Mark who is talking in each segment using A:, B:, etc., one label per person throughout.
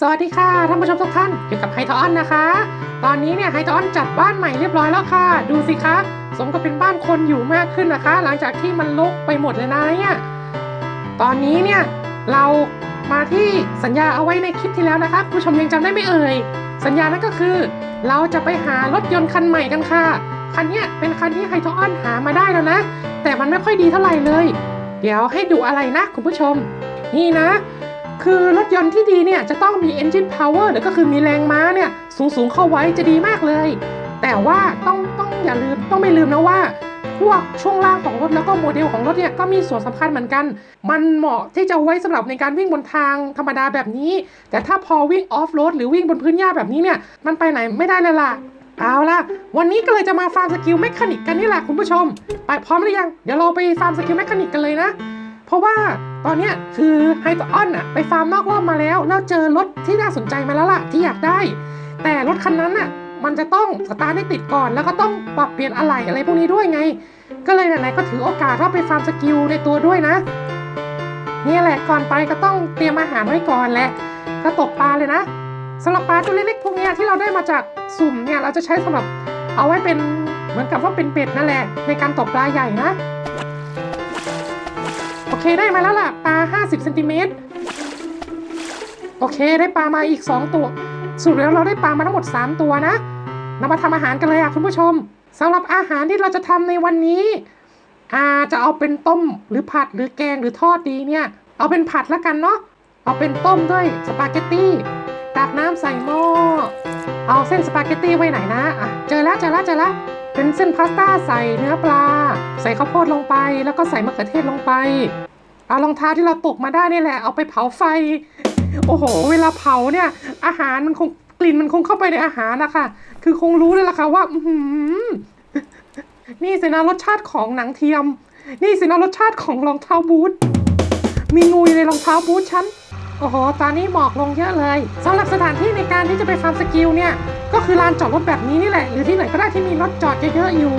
A: สวัสดีค่ะท่านผู้ชมทุกท่านอยู่กับไฮทออนนะคะ ตอนนี้เนี่ยไฮทออนจัดบ้านใหม่เรียบร้อยแล้วค่ะ ดูสิคะสมกับเป็นบ้านคนอยู่มากขึ้นนะคะ หลังจากที่มันรกไปหมดเลยนะเนี่ยตอนนี้เนี่ยเรามาที่สัญญาเอาไว้ในคลิปที่แล้วนะคะผู้ชมยังจำได้ไหมเอ่ยสัญญานั้นก็คือ เราจะไปหารถยนต์คันใหม่กันค่ะคันเนี้ยเป็นคันที่ไฮทออนหามาได้แล้วนะ แต่มันไม่ค่อยดีเท่าไหร่เลย เดี๋ยวให้ดูอะไรนะคุณผู้ชม นี่นะ คือรถยนต์ที่ดีเนี่ยจะต้องมี engine power หรือก็คือมีแรงม้าเนี่ยสูงสูงๆเข้าไว้จะดีมากเลย แต่ว่าต้องต้องอย่าลืมต้องไม่ลืมนะว่าพวกช่วงล่างของรถแล้วก็โมเดลของรถเนี่ยก็มีส่วนสำคัญเหมือนกัน มันเหมาะที่จะไว้สำหรับในการวิ่งบนทางธรรมดาแบบนี้ แต่ถ้าพอวิ่งออฟโรดหรือวิ่งบนพื้นหญ้าแบบนี้เนี่ย มันไปไหนไม่ได้เลยล่ะ เอาล่ะ วันนี้ก็เลยจะมาฟาร์มสกิลแมคานิกกันนี่แหละคุณผู้ชม ไปพร้อมหรือยัง เดี๋ยวเราไปฟาร์มสกิลแมคานิกกันเลยนะ เพราะว่า ตอนเนี้ยคือไฮตออนอะไปฟาร์มนอกรอบมาแล้ว แล้วเจอรถที่น่าสนใจมาแล้วล่ะที่อยากได้ แต่รถคันนั้นอะมันจะต้องสตาร์ทให้ติดก่อน แล้วก็ต้องปรับเปลี่ยนอะไหล่อะไรพวกนี้ด้วยไง ก็เลยไหนๆก็ถือโอกาสว่าไปฟาร์มสกิลในตัวด้วยนะนี่แหละก่อนไปก็ต้องเตรียมอาหารไว้ก่อนแหละก็ตกปลาเลยนะสำหรับปลาตัวเล็กๆพวกนี้ที่เราได้มาจากสุ่มเนี่ยเราจะใช้สำหรับเอาไว้เป็นเหมือนกับว่าเป็นเป็ดนั่นแหละในการตกปลาใหญ่นะ เคได้มาแล้วล่ะ ปลา 50เซนติเมตรโอเคได้ปลามาอีก 2 ตัวสรุดแล้วเราได้ปลามาทั้งหมด 3 ตัวนะเรามาทำอาหารกันเลยอะคุณผู้ชมสำหรับอาหารที่เราจะทำในวันนี้อาจะเอาเป็นต้มหรือผัดหรือแกงหรือทอดดีเนี่ย เอาเป็นผัดล้วกันเนาะเอาเป็นต้มด้วยสปาเกตตี้ตักน้ำใส่หม้อเอาเส้นสปาเกตตี้ไว้ไหนนะอะเจอแล้วเจอแล้วเจอแล้วเป็นเส้นพาสต้าใส่เนื้อปลา ใส่ข้าวโพดลงไป แล้วก็ใส่มะเขือเทศลงไป เอารองเท้าที่เราตกมาได้นี่แหละ เอาไปเผาไฟ โอ้โห เวลาเผาเนี่ย อาหารมันคงกลิ่นมันคงเข้าไปในอาหารนะคะคือคงรู้เลยล่ะค่ะว่าอืนี่สินะรสชาติของหนังเทียม นี่สินะรสชาติของรองเท้าบูทมีงูอยู่ในรองเท้าบูทฉันโอ้โห ตอนนี้หมอกลงเยอะเลยสำหรับสถานที่ในการที่จะไปฟาร์มสกิลเนี่ย ก็คือลานจอดรถแบบนี้นี่แหละ หรือที่ไหนก็ได้ที่มีรถจอดเยอะๆอยู่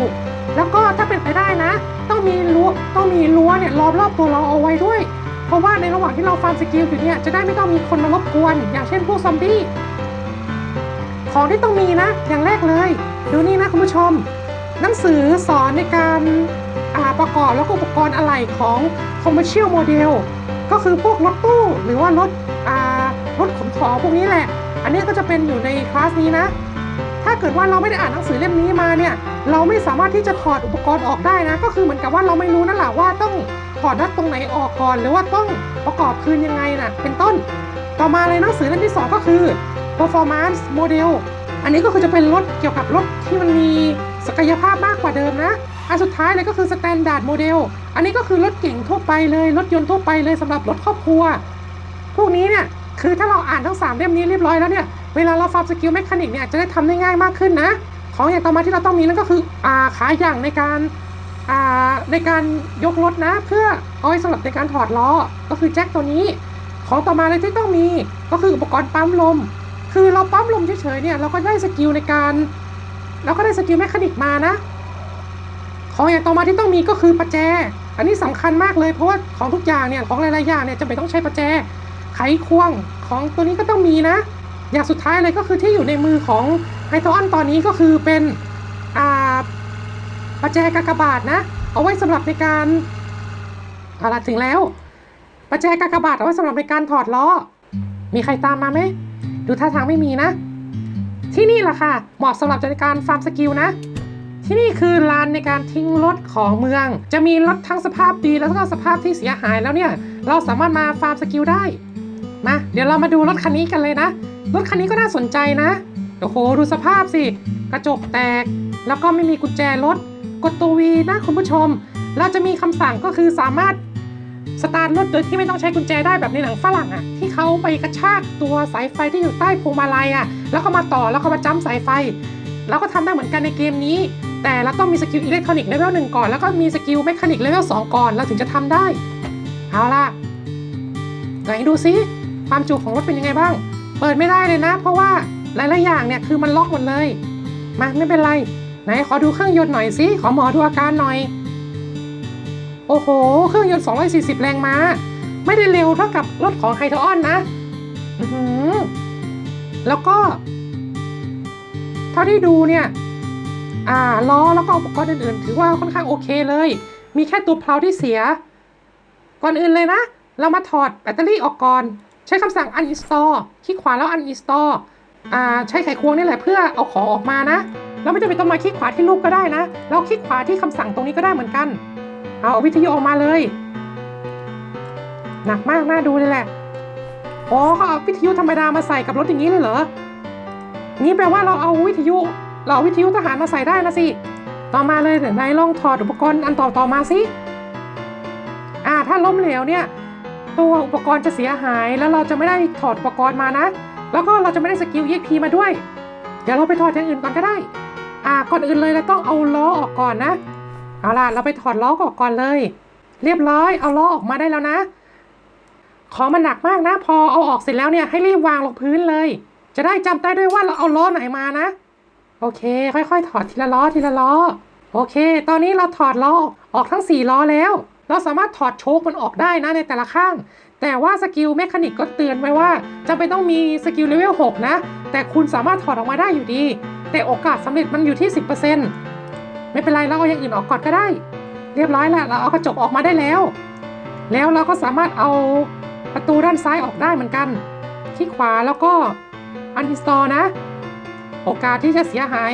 A: แล้วก็ถ้าเป็นไปได้นะ ต้องมีรั้วต้องมีรั้วเนี่ยล้อมรอบตัวเราเอาไว้ด้วย เพราะว่าในระหว่างที่เราฟาร์มสกิลอยู่เนี่ยจะได้ไม่ต้องมีคนมารบกวน อย่างเช่นพวกซอมบี้ของที่ต้องมีนะ อย่างแรกเลยดูนี่นะคุณผู้ชม หนังสือสอนในการาประกอบแล้วก็อุปกรณ์อะไหล่ของ commercial model ก็คือพวกรถตู้หรือว่ารถรถขนของพวกนี้แหละ อันนี้ก็จะเป็นอยู่ในคลาสนี้นะ ถ้าเกิดว่าเราไม่ได้อ่านหนังสือเล่มนี้มาเนี่ย เราไม่สามารถที่จะถอดอุปกรณ์ออกได้นะ ก็คือเหมือนกับว่าเราไม่รู้นั่นแหละว่าต้องถอดนัดตรงไหนออกก่อน หรือว่าต้องประกอบคืนยังไงนะเป็นต้น ต่อมาเลยหนังสือเล่มที่ 2 ก็คือ performance model อันนี้ก็คือจะเป็นรถเกี่ยวกับรถที่มันมีศักยภาพมากกว่าเดิมนะ อันสุดท้ายเลยก็คือ standard model อันนี้ก็คือรถเก่งทั่วไปเลย รถยนต์ทั่วไปเลยสำหรับรถครอบครัว พวกนี้เนี่ยคือถ้าเราอ่านทั้งสามเล่มนี้เรียบร้อยแล้วเนี่ย เวลาเราฟาร์มสกิลแมคานิกเนี่ยจะได้ทำได้ง่ายมากขึ้นนะ ของอย่างต่อมาที่เราต้องมีนั่นก็คืออ่าขาอย่างในการอ่าในการยกรถนะเพื่อเอาไว้สำหรับในการถอดล้อก็คือแจ็คตัวนี้ ของต่อมาเลยที่ต้องมีก็คืออุปกรณ์ปั๊มลม คือเราปั๊มลมเฉยๆเนี่ยเราก็ได้สกิลในการเราก็ได้สกิลแมคานิกมานะ ของอย่างต่อมาที่ต้องมีก็คือประแจ อันนี้สำคัญมากเลยเพราะว่าของทุกอย่างเนี่ยของหลายๆอย่างเนี่ยจะเป็นต้องใช้ประแจไขควงของตัวนี้ก็ต้องมีนะ อย่างสุดท้ายเลยก็คือที่อยู่ในมือของ ไฮทออนตอนนี้ก็คือเป็นอาประแจกากบาทนะ เอาไว้สำหรับในการเอาละถึงแล้ว ประแจกากบาทเอาไว้สำหรับในการถอดล้อ มีใครตามมาไหม ดูท่าทางไม่มีนะ ที่นี่แหละค่ะ เหมาะสำหรับในการฟาร์มสกิลนะ ที่นี่คือลานในการทิ้งรถของเมือง จะมีรถทั้งสภาพดีแล้วก็สภาพที่เสียหายแล้วเนี่ย เราสามารถมาฟาร์มสกิลได้ มา เดี๋ยวเรามาดูรถคันนี้กันเลยนะ รถคันนี้ก็น่าสนใจนะ โอ้โหดูสภาพสิ กระจกแตก แล้วก็ไม่มีกุญแจรถ กดตัววีนะคุณผู้ชม เราจะมีคำสั่งก็คือสามารถสตาร์ทรถโดยที่ไม่ต้องใช้กุญแจได้แบบในหนังฝรั่งอะที่เขาไปกระชากตัวสายไฟที่อยู่ใต้พวงมาลัยอะแล้วก็มาต่อแล้วก็มาจ้ำสายไฟเราก็ทำได้เหมือนกันในเกมนี้ แต่เราต้องมีสกิลอิเล็กทรอนิกส์เลเวลหนึ่งก่อนแล้วก็มีสกิลแมคานิกเลเวลสองก่อนเราถึงจะทำได้เอาล่ะไหนดูซิความจุของรถเป็นยังไงบ้าง เปิดไม่ได้เลยนะ เพราะว่า หลายๆอย่างเนี่ยคือมันล็อกหมดเลย มาไม่เป็นไร ไหนขอดูเครื่องยนต์หน่อยสิขอหมอดูอาการหน่อย โอ้โห เครื่องยนต์ 240 แรงม้า ไม่ได้เร็วเท่ากับรถของไฮทออนนะแล้วก็ เท่าที่ดูเนี่ย อ่าล้อแล้วก็อุปกรณ์อื่นๆ ถือว่าค่อนข้างโอเคเลย มีแค่ตัวเพลาที่เสีย ก่อนอื่นเลยนะ เรามาถอดแบตเตอรี่ออกก่อน ใช้คำสั่ง uninstall คลิกขวาแล้ว uninstall ใช้ไขควงนี่แหละเพื่อเอาของออกมานะ เราไม่จำเป็นต้องมาคลิกขวาที่รูปก็ได้นะ เราคลิกขวาที่คำสั่งตรงนี้ก็ได้เหมือนกัน เอาวิทยุออกมาเลย หนักมากน่าดูเลยแหละอ๋อเขาเอาวิทยุธรรมดามาใส่กับรถอย่างนี้เลยเหรอ นี่แปลว่าเราเอาวิทยุ เราเอาวิทยุทหารมาใส่ได้นะสิ ต่อมาเลยเดี๋ยวนายลองถอดอุปกรณ์อันต่อต่อมาสิอ่าถ้าล้มเหลวเนี่ย ตัวอุปกรณ์จะเสียหายแล้วเราจะไม่ได้ถอดอุปกรณ์มานะ แล้วก็เราจะไม่ได้สกิล EXP มาด้วย เดี๋ยวเราไปถอดอย่างอื่นก่อนก็ได้ อ่า ก่อนอื่นเลยเราต้องเอาล้อออกก่อนนะ เอาล่ะ เราไปถอดล้อออกก่อนเลย เรียบร้อย เอาล้อออกมาได้แล้วนะ ของมันหนักมากนะ พอเอาออกเสร็จแล้วเนี่ยให้รีบวางลงพื้นเลย จะได้จำได้ด้วยว่าเราเอาล้อไหนมานะ โอเค ค่อยๆ ถอดทีละล้อทีละล้อ โอเค ตอนนี้เราถอดล้อออกทั้ง4ล้อแล้ว เราสามารถถอดโชคมันออกได้นะในแต่ละข้าง แต่ว่าสกิลเมคานิกก็เตือนไว้ว่าจำเป็นต้องมีสกิลเลเวล6นะ แต่คุณสามารถถอดออกมาได้อยู่ดี แต่โอกาสสำเร็จมันอยู่ที่ 10%ไม่เป็นไรเราเอาอย่างอื่นออกก่อนก็ได้ เรียบร้อยแล้วเราเอากระจกออกมาได้แล้ว แล้วเราก็สามารถเอาประตูด้านซ้ายออกได้เหมือนกัน ที่ขวาแล้วก็ uninstall นะ โอกาสที่จะเสียหาย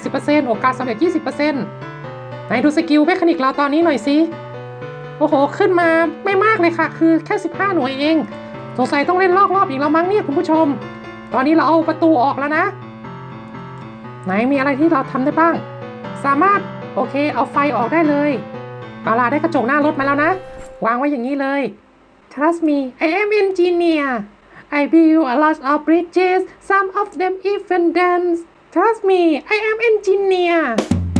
A: 80%โอกาสสำเร็จ 20%ไหนดูสกิลเมคานิกเราตอนนี้หน่อยสิ โอ้โห ขึ้นมาไม่มากเลยค่ะ คือแค่ 15 หน่วยเอง สงสัยต้องเล่นลอกรอบอีกแล้วมั้งเนี่ยคุณผู้ชม ตอนนี้เราเอาประตูออกแล้วนะ ไหนมีอะไรที่เราทำได้บ้าง สามารถโอเค เอาไฟออกได้เลยเอาล่ะได้กระจกหน้ารถมาแล้วนะ วางไว้อย่างนี้เลย Trust me I am engineer I build a lot of bridges some of them even dance Trust me I am engineer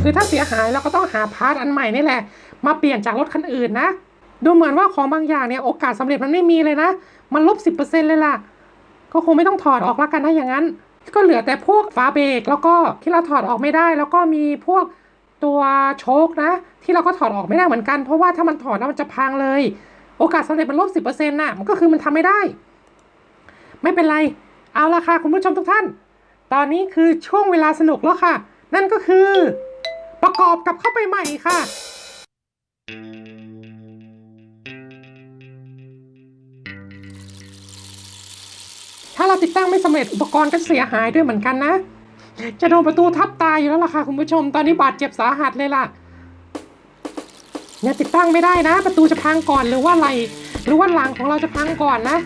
A: คือถ้าเสียหายเราก็ต้องหาพาร์ทอันใหม่นี่แหละ มาเปลี่ยนจากรถคันอื่นนะ ดูเหมือนว่าของบางอย่างเนี่ยโอกาสสำเร็จมันไม่มีเลยนะ มันลบ 10%เลยล่ะ ก็คงไม่ต้องถอดออกละกันถ้าอย่างนั้น ก็เหลือแต่พวกฝาเบรกแล้วก็ที่เราถอดออกไม่ได้ แล้วก็มีพวกตัวโชคนะ ที่เราก็ถอดออกไม่ได้เหมือนกัน เพราะว่าถ้ามันถอดแล้วมันจะพังเลย โอกาสสำเร็จมันลบ 10%น่ะมันก็คือมันทำไม่ได้ ไม่เป็นไร เอาละค่ะคุณผู้ชมทุกท่าน ตอนนี้คือช่วงเวลาสนุกแล้วค่ะ นั่นก็คือประกอบกับเข้าไปใหม่ค่ะ ถ้าเราติดตั้งไม่สำเร็จอุปกรณ์ก็เสียหายด้วยเหมือนกันนะ จะโดนประตูทับตายอยู่แล้วล่ะค่ะคุณผู้ชมตอนนี้บาดเจ็บสาหัสเลยล่ะ เนี่ยติดตั้งไม่ได้นะ ประตูจะพังก่อนหรือว่าไหลหรือว่าหลังของเราจะพังก่อนนะ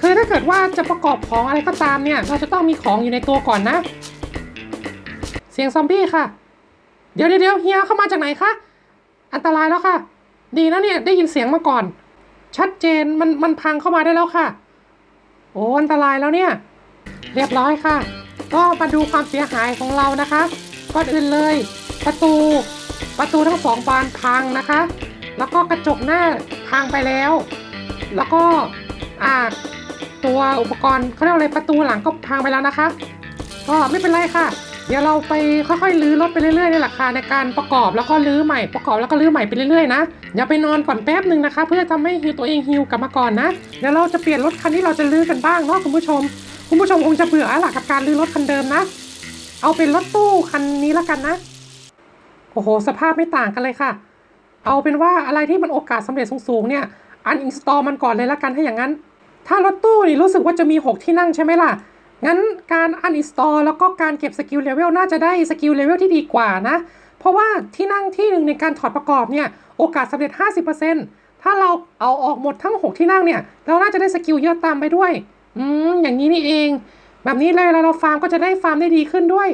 A: คือถ้าเกิดว่าจะประกอบของอะไรก็ตามเนี่ย เราจะต้องมีของอยู่ในตัวก่อนนะ เสียงซอมบี้ค่ะ เดี๋ยวเดี๋ยวเดี๋ยวเฮียเข้ามาจากไหนคะ อันตรายแล้วค่ะ ดีนะเนี่ยได้ยินเสียงมาก่อน ชัดเจนมันมันพังเข้ามาได้แล้วค่ะ โอ้อันตรายแล้วเนี่ย เรียบร้อยค่ะ ก็มาดูความเสียหายของเรานะคะก่อนอื่นเลย ประตูประตูทั้งสองบานพังนะคะ แล้วก็กระจกหน้าพังไปแล้ว แล้วก็อ่าตัวอุปกรณ์เขาเรียกอะไรประตูหลังก็พังไปแล้วนะคะ ก็ไม่เป็นไรค่ะ เดี๋ยวเราไปค่อยๆ ลื้อรถไปเรื่อยๆในหละค่ะในการประกอบแล้วก็ลื้อใหม่ประกอบแล้วก็ลื้อใหม่ไปเรื่อยๆนะอย่าไปนอนก่อนแป๊บหนึ่งนะคะ เพื่อทำให้ฮิวตัวเองฮิวกลับมาก่อนนะเดี๋ยวเราจะเปลี่ยนรถคันที่เราจะลื้อกันบ้างเนาะคุณผู้ชม คุณผู้ชมคงจะเบื่อแล้วล่ะกับการลื้อรถคันเดิมนะ เอาเป็นรถตู้คันนี้แล้วกันนะโอ้โหสภาพไม่ต่างกันเลยค่ะ เอาเป็นว่าอะไรที่มันโอกาสสำเร็จสูงๆเนี่ยอันอินสตอลมันก่อนเลยละกันถ้าอย่างนั้น ถ้ารถตู้นี่รู้สึกว่าจะมี 6 ที่นั่งใช่ไหมล่ะ งั้นการอันอินสตอลแล้วก็การเก็บสกิลเลเวลน่าจะได้สกิลเลเวลที่ดีกว่านะ เพราะว่าที่นั่งที่หนึ่งในการถอดประกอบเนี่ย โอกาสสำเร็จ 50%ถ้าเราเอาออกหมดทั้ง 6 ที่นั่งเนี่ย เราน่าจะได้สกิลเยอะตามไปด้วย อืม อย่างนี้นี่เอง แบบนี้เลยเวลาเราฟาร์มก็จะได้ฟาร์มได้ดีขึ้นด้วย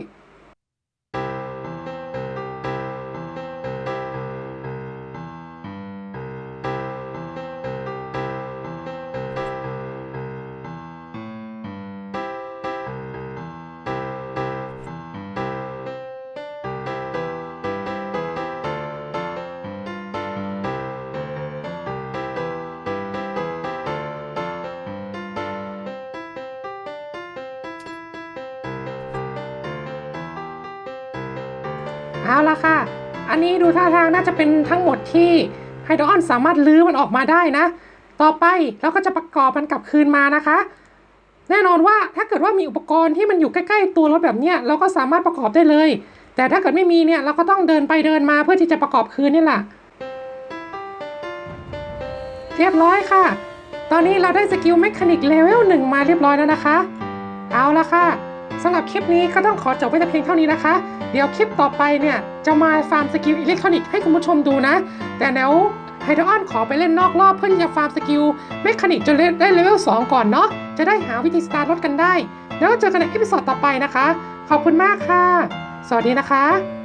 A: เอาละค่ะ อันนี้ดูท่าทางน่าจะเป็นทั้งหมดที่ไฮดรออนสามารถลื้อมันออกมาได้นะ ต่อไปเราก็จะประกอบมันกลับคืนมานะคะ แน่นอนว่าถ้าเกิดว่ามีอุปกรณ์ที่มันอยู่ใกล้ ๆ ตัวรถแบบเนี้ยเราก็สามารถประกอบได้เลย แต่ถ้าเกิดไม่มีเนี่ยเราก็ต้องเดินไปเดินมาเพื่อที่จะประกอบคืนนี่แหละเรียบร้อยค่ะ ตอนนี้เราได้สกิลเมคานิกเลเวลหนึ่งมาเรียบร้อยแล้วนะคะ เอาละค่ะ สำหรับคลิปนี้ก็ต้องขอจบไว้แต่เพียงเท่านี้นะคะ เดี๋ยวคลิปต่อไปเนี่ย จะมาฟาร์มสกิลอิเล็กทรอนิกส์ให้คุณผู้ชมดูนะ แต่เดี๋ยวไฮดรออนขอไปเล่นนอกรอบเพื่อที่จะฟาร์มสกิลเมคานิกจนได้เลเวล2ก่อนเนาะ จะได้หาวิธีสตาร์ทรถกันได้ แล้วเจอกันในเอพิโซดต่อไปนะคะ ขอบคุณมากค่ะ สวัสดีนะคะ